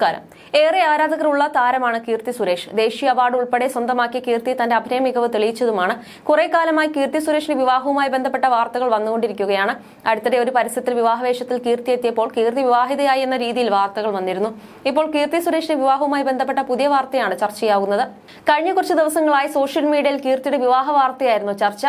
നമസ്കാരം. ഏറെ ആരാധകരുള്ള താരമാണ് കീർത്തി സുരേഷ്. ദേശീയ അവാർഡ് ഉൾപ്പെടെ സ്വന്തമാക്കിയ കീർത്തി തന്റെ അഭിനയ മികവ് തെളിയിച്ചതുമാണ്. കുറെ കാലമായി കീർത്തി സുരേഷിന് വിവാഹവുമായി ബന്ധപ്പെട്ട വാർത്തകൾ വന്നുകൊണ്ടിരിക്കുകയാണ്. അടുത്തിടെ ഒരു പരസ്യത്തിൽ വിവാഹവേഷത്തിൽ കീർത്തി എത്തിയപ്പോൾ കീർത്തി വിവാഹിതയായി എന്ന രീതിയിൽ വാർത്തകൾ വന്നിരുന്നു. ഇപ്പോൾ കീർത്തി സുരേഷിന്റെ വിവാഹവുമായി ബന്ധപ്പെട്ട പുതിയ വാർത്തയാണ് ചർച്ചയാകുന്നത് കഴിഞ്ഞ കുറച്ച് ദിവസങ്ങളായി സോഷ്യൽ മീഡിയയിൽ കീർത്തിയുടെ വിവാഹ വാർത്തയായിരുന്നു ചർച്ച.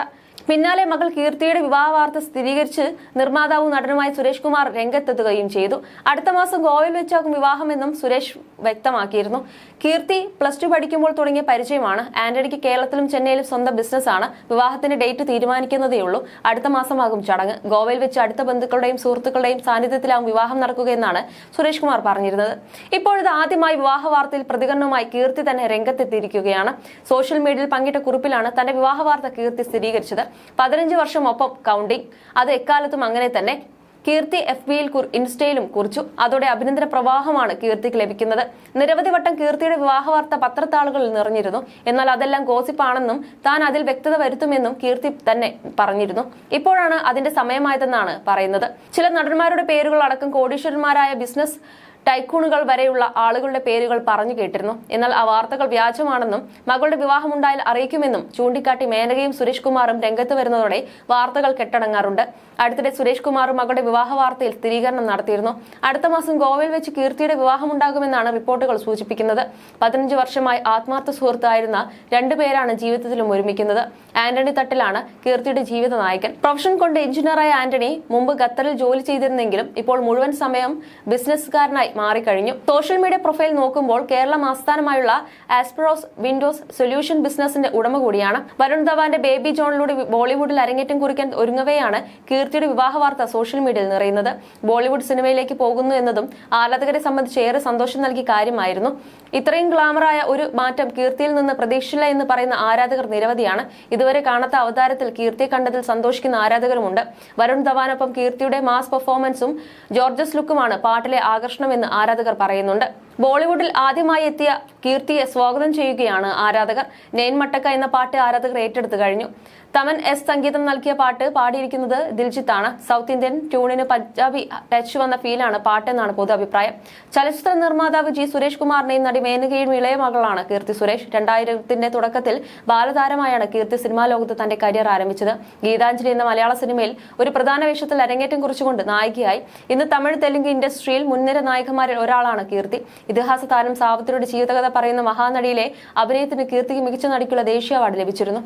പിന്നാലെ മകൾ കീർത്തിയുടെ വിവാഹ വാർത്ത സ്ഥിരീകരിച്ച് നിർമ്മാതാവും നടനുമായ സുരേഷ് കുമാർ രംഗത്തെത്തുകയും ചെയ്തു. അടുത്ത മാസം ഗോവയിൽ വെച്ചാകും വിവാഹമെന്നും സുരേഷ് വ്യക്തമാക്കിയിരുന്നു. കീർത്തി പ്ലസ് ടു പഠിക്കുമ്പോൾ തുടങ്ങിയ പരിചയമാണ്. ആന്റണിക്ക് കേരളത്തിലും ചെന്നൈയിലും സ്വന്തം ബിസിനസ്സാണ്. വിവാഹത്തിന്റെ ഡേറ്റ് തീരുമാനിക്കുന്നതേയുള്ളൂ അടുത്ത മാസമാകും ചടങ്ങ്. ഗോവയിൽ വെച്ച് അടുത്ത ബന്ധുക്കളുടെയും സുഹൃത്തുക്കളുടെയും സാന്നിധ്യത്തിലാവും വിവാഹം നടക്കുകയെന്നാണ് സുരേഷ് കുമാർ പറഞ്ഞിരുന്നത്. ഇപ്പോഴത് ആദ്യമായി വിവാഹ വാർത്തയിൽ പ്രതികരണവുമായി കീർത്തി തന്നെ രംഗത്തെത്തിയിരിക്കുകയാണ്. സോഷ്യൽ മീഡിയയിൽ പങ്കിട്ട കുറിപ്പിലാണ് തന്റെ വിവാഹ വാർത്ത കീർത്തി സ്ഥിരീകരിച്ചത്. പതിനഞ്ച് വർഷം ഒപ്പം കൗണ്ടിംഗ് അത് എക്കാലത്തും അങ്ങനെ തന്നെ. കീർത്തി എഫ് ബിയിൽ ഇൻസ്റ്റയിലും കുറിച്ചു. അതോടെ അഭിനന്ദന പ്രവാഹമാണ് കീർത്തിക്ക് ലഭിക്കുന്നത്. നിരവധി വട്ടം കീർത്തിയുടെ വിവാഹ വാർത്ത പത്രത്താളുകളിൽ നിറഞ്ഞിരുന്നു. എന്നാൽ അതെല്ലാം ഗോസിപ്പാണെന്നും താൻ അതിൽ വ്യക്തത വരുത്തുമെന്നും കീർത്തി തന്നെ പറഞ്ഞിരുന്നു. ഇപ്പോഴാണ് അതിന്റെ സമയമായതെന്നാണ് പറയുന്നത്. ചില നടന്മാരുടെ പേരുകൾ അടക്കം കോടീശ്വരന്മാരായ ബിസിനസ് ടൈക്കൂണുകൾ വരെയുള്ള ആളുകളുടെ പേരുകൾ പറഞ്ഞു കേട്ടിരുന്നു. എന്നാൽ ആ വാർത്തകൾ വ്യാജമാണെന്നും മകളുടെ വിവാഹമുണ്ടായാൽ അറിയിക്കുമെന്നും ചൂണ്ടിക്കാട്ടി മേനകയും സുരേഷ് കുമാറും രംഗത്ത് വരുന്നതോടെ വാർത്തകൾ കെട്ടടങ്ങാറുണ്ട്. അടുത്തിടെ സുരേഷ് കുമാറും മകളുടെ വിവാഹ വാർത്തയിൽ സ്ഥിരീകരണം നടത്തിയിരുന്നു. അടുത്ത മാസം ഗോവയിൽ വെച്ച് കീർത്തിയുടെ വിവാഹമുണ്ടാകുമെന്നാണ് റിപ്പോർട്ടുകൾ സൂചിപ്പിക്കുന്നത്. പതിനഞ്ച് വർഷമായി ആത്മാർത്ഥ സുഹൃത്തായിരുന്ന രണ്ടുപേരാണ് ജീവിതത്തിലും ഒരുമിക്കുന്നത്. ആന്റണി തട്ടിലാണ് കീർത്തിയുടെ ജീവിത നായകൻ. പ്രൊഫഷൻ കൊണ്ട് എഞ്ചിനീയറായ ആന്റണി മുമ്പ് ഖത്തറിൽ ജോലി ചെയ്തിരുന്നെങ്കിലും ഇപ്പോൾ മുഴുവൻ സമയം ബിസിനസ്സുകാരനായി മാറിക്കഴിഞ്ഞു. സോഷ്യൽ മീഡിയ പ്രൊഫൈൽ നോക്കുമ്പോൾ കേരളം ആസ്ഥാനമായുള്ള ആസ്പ്രോസ് വിൻഡോസ് സൊല്യൂഷൻ ബിസിനസിന്റെ ഉടമ കൂടിയാണ്. വരുൺ ധവാന്റെ ബേബി ജോണിലൂടെ ബോളിവുഡിൽ അരങ്ങേറ്റം കുറിക്കാൻ ഒരുങ്ങവെയാണ് കീർത്തിയുടെ വിവാഹ വാർത്ത സോഷ്യൽ മീഡിയയിൽ നിറയുന്നത്. ബോളിവുഡ് സിനിമയിലേക്ക് പോകുന്നു എന്നതും ആരാധകരെ സംബന്ധിച്ച് ഏറെ സന്തോഷം നൽകിയ കാര്യമായിരുന്നു. ഇത്രയും ഗ്ലാമറായ ഒരു മാറ്റം കീർത്തിയിൽ നിന്ന് പ്രതീക്ഷിച്ചില്ല എന്ന് പറയുന്ന ആരാധകർ നിരവധിയാണ്. ഇതുവരെ കാണാത്ത അവതാരത്തിൽ കീർത്തിയെ കണ്ടതിൽ സന്തോഷിക്കുന്ന ആരാധകരുമുണ്ട്. വരുൺ ധവാനൊപ്പം കീർത്തിയുടെ മാസ് പെർഫോമൻസും ജോർജസ് ലുക്കുമാണ് പാട്ടിലെ ആകർഷണമെന്ന് ആരാധകർ പറയുന്നുണ്ട്. ബോളിവുഡിൽ ആദ്യമായി എത്തിയ കീർത്തിയെ സ്വാഗതം ചെയ്യുകയാണ് ആരാധകർ. നെയ്ൻമട്ടക്ക എന്ന പാട്ട് ആരാധകർ ഏറ്റെടുത്തു കഴിഞ്ഞു. തമൻ എസ് സംഗീതം നൽകിയ പാട്ട് പാടിയിരിക്കുന്നത് ദിൽജിത്താണ്. സൗത്ത് ഇന്ത്യൻ ട്യൂണിന് പഞ്ചാബി ടച്ച് വന്ന ഫീലാണ് പാട്ടെന്നാണ് പൊതു അഭിപ്രായം. ചലച്ചിത്ര നിർമ്മാതാവ് ജി സുരേഷ് കുമാറിനെയും നടി മേനകയും ഇളയ മകളാണ് കീർത്തി സുരേഷ്. രണ്ടായിരത്തിന്റെ തുടക്കത്തിൽ ബാലതാരമായാണ് കീർത്തി സിനിമാ ലോകത്ത് തന്റെ കരിയർ ആരംഭിച്ചത്. ഗീതാഞ്ജലി എന്ന മലയാള സിനിമയിൽ ഒരു പ്രധാന വേഷത്തിൽ അരങ്ങേറ്റം കുറിച്ചുകൊണ്ട് നായികയായി. ഇന്ന് തമിഴ് തെലുങ്ക് ഇൻഡസ്ട്രിയിൽ മുൻനിര നായകന്മാരിൽ ഒരാളാണ് കീർത്തി. ഇതിഹാസ താരം സാവിത്രിയുടെ ജീവിതകഥ പറയുന്ന മഹാനടിയിലെ അഭിനയത്തിന് കീർത്തിക്ക് മികച്ച നടിക്കുള്ള ദേശീയ അവാർഡ് ലഭിച്ചിരുന്നു.